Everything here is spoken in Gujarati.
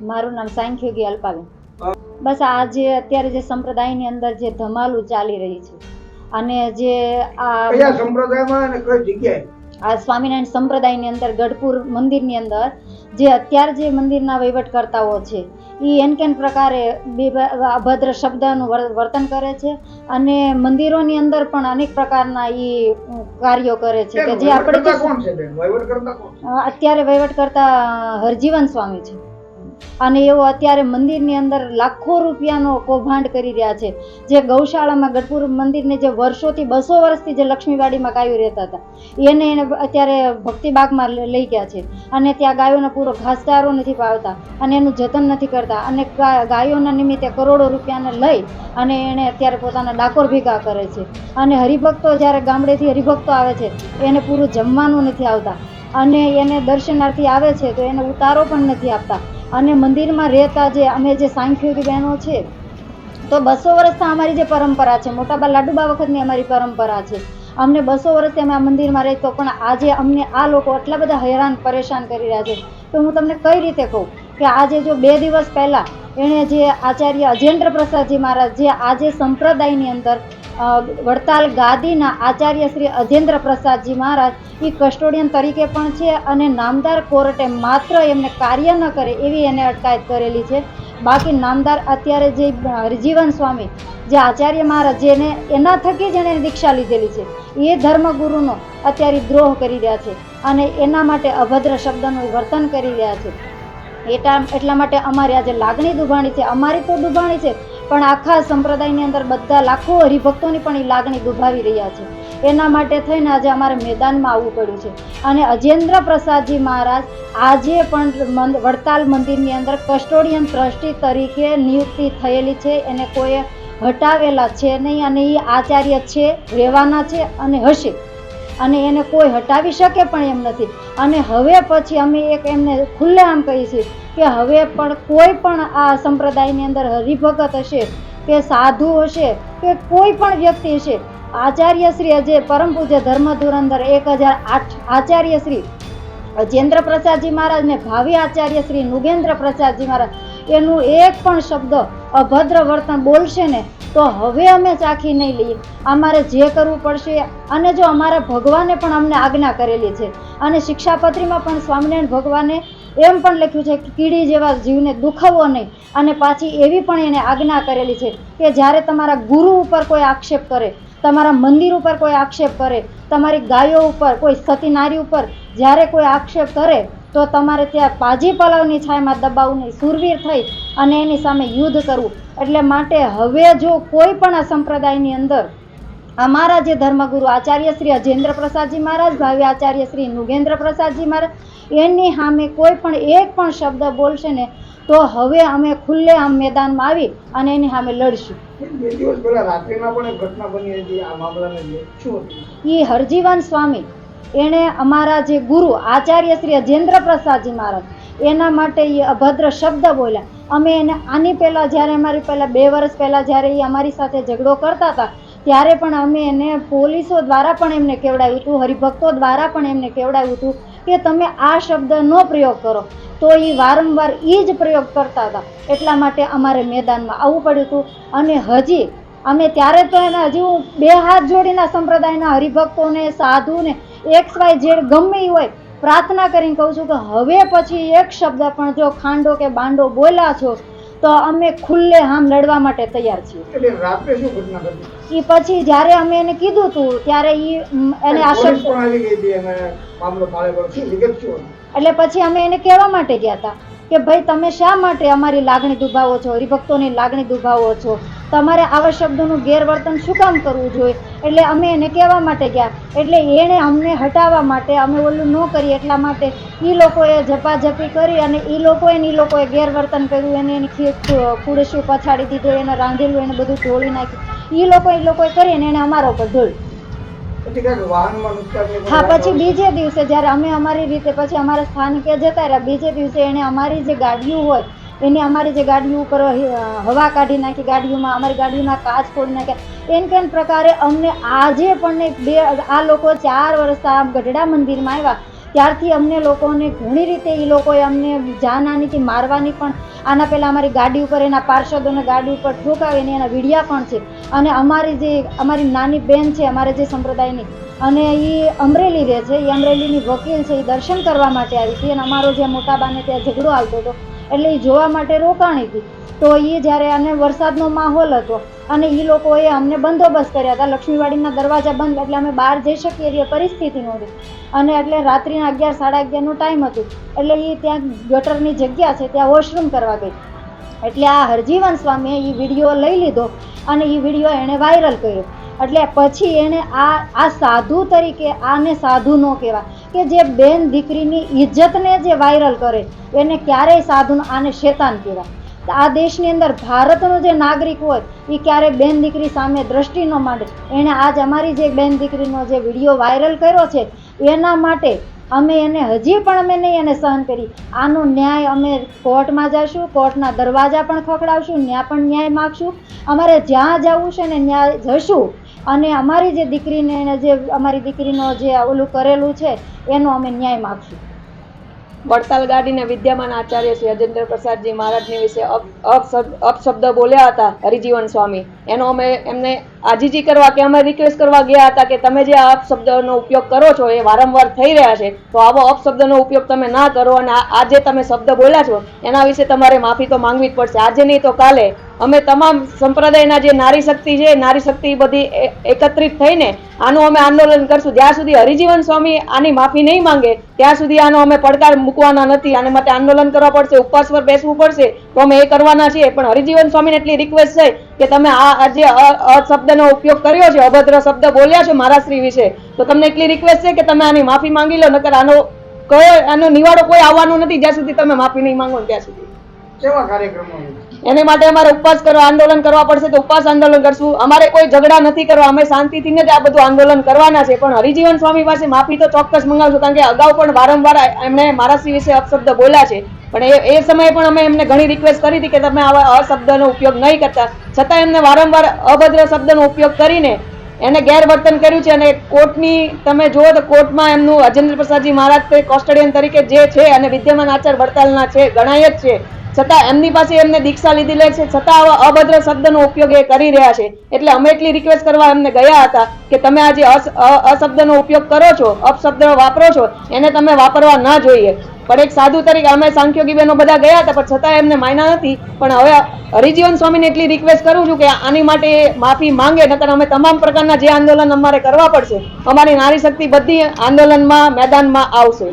મારું નામ સાંખ્યોગી અલ્પાબેન બસ આ જે અત્યારે જે સંપ્રદાયની અંદર જે ધમાલું ચાલી રહી છે અને જે આ સંપ્રદાયમાં અને કઈ જગ્યાએ? આ સ્વામિનારાયણ સંપ્રદાયની અંદર ગઢપુર મંદિરની અંદર જે અત્યારે જે મંદિરના વહીવટકર્તાઓ છે એ એન કેન પ્રકારે અભદ્ર શબ્દનું વર- વર્તન કરે છે અને મંદિરોની અંદર પણ અનેક પ્રકારના એ કાર્યો કરે છે કે જે આપણે અત્યારે વહીવટ કરતા હરજીવન સ્વામી છે. અને એવો અત્યારે મંદિરની અંદર લાખો રૂપિયાનો કૌભાંડ કરી રહ્યા છે. જે ગૌશાળામાં ગઢપુર મંદિરને જે વર્ષોથી બસો વર્ષથી જે લક્ષ્મીવાડીમાં ગાયો રહેતા હતા, એને એને અત્યારે ભક્તિબાગમાં લઈ ગયા છે. અને ત્યાં ગાયોનો પૂરો ઘાસચારો નથી પાવતા અને એનું જતન નથી કરતા. અને ગાયોના નિમિત્તે કરોડો રૂપિયાને લઈ અને એણે અત્યારે પોતાના ડાકોર ભેગા કરે છે. અને હરિભક્તો જ્યારે ગામડેથી હરિભક્તો આવે છે, એને પૂરું જમવાનું નથી આવતા. અને એને દર્શનાર્થી આવે છે, તો એને ઉતારો પણ નથી આપતા. અને મંદિરમાં રહેતા જે અમે જે સાંખ્યોગી બહેનો છે, તો બસો વર્ષથી અમારી જે પરંપરા છે, મોટાબા લાડુબા વખતની અમારી પરંપરા છે. અમને બસો વર્ષથી અમે આ મંદિરમાં રહી, તો પણ આજે અમને આ લોકો આટલા બધા હેરાન, પરેશાન કરી રહ્યા છે. તો હું તમને કઈ રીતે કહું કે આજે જો બે દિવસ પહેલાં એણે જે આચાર્ય અજેન્દ્ર પ્રસાદજી મહારાજ, જે આજે સંપ્રદાયની અંદર વડતાલ ગાદીના આચાર્ય શ્રી અજેન્દ્ર પ્રસાદજી મહારાજ એ કસ્ટોડિયન તરીકે પણ છે અને નામદાર કોર્ટે માત્ર એમને કાર્ય ન કરે એવી એને અટકાયત કરેલી છે. બાકી નામદાર અત્યારે જે હરજીવન સ્વામી, જે આચાર્ય મહારાજ જેને એના થકી જ એણે દીક્ષા લીધેલી છે એ ધર્મગુરુનો અત્યારે દ્રોહ કરી રહ્યા છે અને એના માટે અભદ્ર શબ્દનું વર્તન કરી રહ્યા છે. એટલા એટલા માટે અમારી આજે લાગણી દુભાણી છે. અમારી તો દુભાણી છે પણ આખા સંપ્રદાયની અંદર બધા લાખો હરિભક્તોની પણ એ લાગણી દુભાવી રહ્યા છે. એના માટે થઈને આજે અમારે મેદાનમાં આવવું પડ્યું છે. અને અજેન્દ્ર પ્રસાદજી મહારાજ આજે પણ વડતાલ મંદિરની અંદર કસ્ટોડિયન ટ્રસ્ટી તરીકે નિયુક્તિ થયેલી છે. એને કોઈ હટાવેલા છે નહીં અને એ આચાર્ય છે, રહેવાના છે અને હશે. અને એને કોઈ હટાવી શકે પણ એમ નથી. અને હવે પછી અમે એક એમને ખુલ્લેઆમ કહીએ છીએ કે હવે પણ કોઈ પણ આ સંપ્રદાયની અંદર હરિભગત હશે, કે સાધુ હશે, કે કોઈ પણ વ્યક્તિ હશે. આચાર્યશ્રી જે પરમ પૂજ્ય ધર્મ ધુરંધર એક હજાર આઠ આચાર્ય શ્રી અજેન્દ્ર પ્રસાદજી મહારાજ ને ભાવિ આચાર્ય શ્રી નુગેન્દ્ર પ્રસાદજી મહારાજ, એનું એક પણ શબ્દ અભદ્ર વર્તન બોલશે ને, તો હવે અમે ચાખી નહીં લઈએ. અમારે જે કરવું પડશે, અને જો અમારા ભગવાને પણ અમને આજ્ઞા કરેલી છે, અને શિક્ષાપત્રીમાં પણ સ્વામિનારાયણ ભગવાને એમ પણ લખ્યું છે કે કીડી જેવા જીવને દુખાવો નહીં, અને પાછી એવી પણ એને આજ્ઞા કરેલી છે કે જ્યારે તમારા ગુરુ ઉપર કોઈ આક્ષેપ કરે તમારા મંદિર ઉપર કોઈ આક્ષેપ કરે, તમારી ગાયો ઉપર, કોઈ સતી નારી ઉપર જ્યારે કોઈ આક્ષેપ કરે, તો તમારે ત્યાં પાજી પલાવની છાયમાં દબાવવું નહીં સુરવીર થઈ અને એની સામે યુદ્ધ કરવું. એટલે માટે હવે જો કોઈ પણ આ સંપ્રદાયની અંદર અમારા જે ધર્મગુરુ આચાર્ય શ્રી અજેન્દ્ર પ્રસાદજી મહારાજ, ભાવિ આચાર્ય શ્રી નુગેન્દ્ર પ્રસાદજી મહારાજ, એની સામે કોઈ પણ એક પણ શબ્દ બોલશે ને તો હવે અમે ખુલ્લે આમ મેદાનમાં આવી અને એની સામે લડશું. બે દિવસ પહેલા રાત્રિના પણ એક ઘટના બની હતી આ મામલાને લઈને. શું એ હરજીવન સ્વામી એણે અમારા જે ગુરુ આચાર્ય શ્રી અજેન્દ્ર પ્રસાદજી મહારાજ એના માટે એ અભદ્ર શબ્દ બોલ્યા. અમે એને આની પહેલાં જ્યારે અમારી પહેલાં બે વર્ષ પહેલાં જ્યારે એ અમારી સાથે ઝઘડો કરતા હતા ત્યારે પણ અમે એને પોલીસો દ્વારા પણ એમને કેવડાવ્યું હતું હરિભક્તો દ્વારા પણ એમને કેવડાવ્યું હતું કે તમે આ શબ્દનો પ્રયોગ કરો. તો એ વારંવાર એ જ પ્રયોગ કરતા હતા. એટલા માટે અમારે મેદાનમાં આવવું પડ્યું હતું. અને હજી અમે ત્યારે તો એને હજી હું બે હાથ જોડીના સંપ્રદાયના હરિભક્તોને સાધુને એક્સ વાય ઝેડ ગમે એ હોય પ્રાર્થના કરીને કહું છું કે હવે પછી એક શબ્દ પણ જો ખાંડો કે બાંડો બોલ્યા છો તો અમે ખુલ્લે આમ લડવા માટે તૈયાર છીએ. રાત્રે શું ઘટના ઘટી? એ પછી જ્યારે અમે એને કીધું હતું ત્યારે એ એને આ એટલે પછી અમે એને કહેવા માટે ગયા હતા કે ભાઈ, તમે શા માટે અમારી લાગણી દુભાવો છો? હરિભક્તોની લાગણી દુભાવો છો? તમારે આવા શબ્દોનું ગેરવર્તન શું કામ કરવું જોઈએ? એટલે અમે એને કહેવા માટે ગયા. એટલે એણે અમને હટાવવા માટે અમે ઓલું ન કરીએ એટલા માટે એ લોકોએ ઝપાઝપી કરી અને એ લોકોએ એ લોકોએ ગેરવર્તન કર્યું. એને એની ખુડશી પછાડી દીધું, એને રાંધેલું, એને બધું ઢોળી નાખ્યું. એ લોકો એ લોકોએ કરી અને એને અમારા ઉપર ઢોળ્યું હા પછી બીજે દિવસે જ્યારે અમે અમારી રીતે પછી અમારા સ્થાનિકે જતા રહ્યા બીજે દિવસે એણે અમારી જે ગાડીઓ હોય એને અમારી જે ગાડીઓ ઉપર હવા કાઢી નાખી ગાડીઓમાં અમારી ગાડીઓના કાચ ફોડી નાખ્યા. એમ કેમ પ્રકારે અમને આજે પણ બે આ લોકો ચાર વર્ષ આ ગઢડા મંદિરમાં આવ્યા. ત્યારથી અમને લોકોને ઘણી રીતે એ લોકોએ અમને જાનહાનીથી મારવાની પણ, આના પહેલાં અમારી ગાડી ઉપર, એના પાર્ષદોને ગાડી ઉપર ઠોકાવીને એના વિડીયા પણ છે. અને અમારી જે, અમારી નાની બેન છે, અમારે જે સંપ્રદાયની, અને એ અમરેલી રહે છે એ અમરેલીની વકીલ છે એ દર્શન કરવા માટે આવી હતી. અને અમારો જે મોટાબાને ત્યાં ઝઘડો આવતો હતો, એટલે એ જોવા માટે રોકાણી હતી. તો એ જ્યારે અને વરસાદનો માહોલ હતો અને એ લોકોએ અમને બંદોબસ્ત કર્યા હતા, લક્ષ્મીવાડીના દરવાજા બંધ એટલે અમે બહાર જઈ શકીએ એવી પરિસ્થિતિ નહોતી. અને એટલે રાત્રિના અગિયાર, સાડા અગિયારનું ટાઈમ હતું, એટલે એ ત્યાં ગટરની જગ્યા છે, ત્યાં વોશરૂમ કરવા ગઈ. એટલે આ હરજીવન સ્વામીએ એ વીડિયો લઈ લીધો અને એ વીડિયો એણે વાયરલ કર્યો. એટલે પછી એણે આ આ સાધુ તરીકે આને સાધુ ન કહેવાય કે જે બેન દીકરીની ઇજ્જતને જે વાયરલ કરે, એને ક્યારેય સાધુ આને શેતાન કહેવાય. આ દેશની અંદર ભારતનો જે નાગરિક હોય એ ક્યારેય બેન દીકરી સામે દ્રષ્ટિ ન માંડે. એણે આજ અમારી જે બેન દીકરીનો જે વીડિયો વાયરલ કર્યો છે, એના માટે અમે એને હજી પણ અમે નહીં એને સહન કરી. આનો ન્યાય અમે કોર્ટમાં જઈશું કોર્ટના દરવાજા પણ ખખડાવશું ત્યાં પણ ન્યાય માગશું. અમારે જ્યાં જવું છે ને ત્યાં જશું. અને અમારી જે દીકરીને એને જે અમારી દીકરીનો જે ઓલું કરેલું છે, એનો અમે ન્યાય માગશું. વડતાલ ગાડીના વિદ્યમાન આચાર્ય શ્રી અજેન્દ્ર પ્રસાદજી મહારાજની વિશે અપ- અપશબ્દ બોલ્યા હતા, હરિજીવન સ્વામી. એનો અમે, એમને આજીજી કરવા કે અમે રિક્વેસ્ટ કરવા ગયા હતા કે તમે જે આ અપશબ્દનો ઉપયોગ કરો છો, એ વારંવાર થઈ રહ્યા છે, તો આવો અપશબ્દનો ઉપયોગ તમે ના કરો અને આ- આજે તમે શબ્દ બોલ્યા છો, એના વિશે તમારે માફી તો માંગવી જ પડશે. આજે નહીં તો કાલે અમે તમામ સંપ્રદાયના જે નારી શક્તિ છે, નારી શક્તિ બધી એકત્રિત થઈને આનું અમે આંદોલન કરશું. જ્યાં સુધી હરિજીવન સ્વામી આની માફી નહીં માંગે, ત્યાં સુધી આનો અમે પડકાર મૂકવાના નથી. આને માટે આંદોલન કરવા પડશે, ઉપવાસ પર બેસવું પડશે, તો અમે એ કરવાના છીએ. પણ હરિજીવન સ્વામીને એટલી રિક્વેસ્ટ છે કે તમે આ જે અશબ્દનો ઉપયોગ કર્યો છે, અભદ્ર શબ્દ બોલ્યા છે મારા શ્રી વિશે, તો તમને એટલી રિક્વેસ્ટ છે કે તમે આની માફી માંગી લો, નકર આનો કયો આનો નિવાડો કોઈ આવવાનો નથી. જ્યાં સુધી તમે માફી નહીં માંગો ત્યાં સુધી. એને માટે અમારે ઉપવાસ કરવા, આંદોલન કરવા પડશે તો ઉપવાસ આંદોલન કરશું. અમારે કોઈ ઝઘડા નથી કરવા, અમે શાંતિથી જ આ બધું આંદોલન કરવાના છે. પણ હરિજીવન સ્વામી પાસે માફી તો ચોક્કસ મંગાવશું, કારણ કે અગાઉ પણ વારંવાર એમણે મારા શ્રી વિશે અપશબ્દ બોલ્યા છે. પણ એ એ સમયે પણ અમે એમને ઘણી રિક્વેસ્ટ કરી હતી કે તમે આવા અશબ્દનો ઉપયોગ નહીં કરતા. છતાં એમને વારંવાર અભદ્ર શબ્દનો ઉપયોગ કરીને એને ગેરવર્તન કર્યું છે અને કોર્ટની તમે જુઓ તો કોર્ટમાં એમનું અજેન્દ્ર પ્રસાદજી મહારાજ કોસ્ટડિયન તરીકે જે છે અને વિદ્યમાન આચાર વડતાલના છે, ગણાય જ છે. છતાં એમની પાસે એમને દીક્ષા લીધેલી છે. છતાં આવા અભદ્ર શબ્દનો ઉપયોગ એ કરી રહ્યા છે. એટલે અમે એટલી રિક્વેસ્ટ કરવા એમને ગયા હતા કે તમે આ જે અશબ્દનો ઉપયોગ કરો છો, અપશબ્દ વાપરો છો, એને તમે વાપરવા ના જોઈએ. પણ એક સાધુ તરીકે અમે સાંખ્યોગી બહેનો બધા ગયા હતા, પણ છતાં એમને માયના નથી. પણ હવે હરિજીવન સ્વામીને એટલી રિક્વેસ્ટ કરું છું કે આની માટે માફી માંગે નતર અમે તમામ પ્રકારના જે આંદોલન અમારે કરવા પડશે, અમારી નારી શક્તિ બધી આંદોલનમાં, મેદાનમાં આવશે.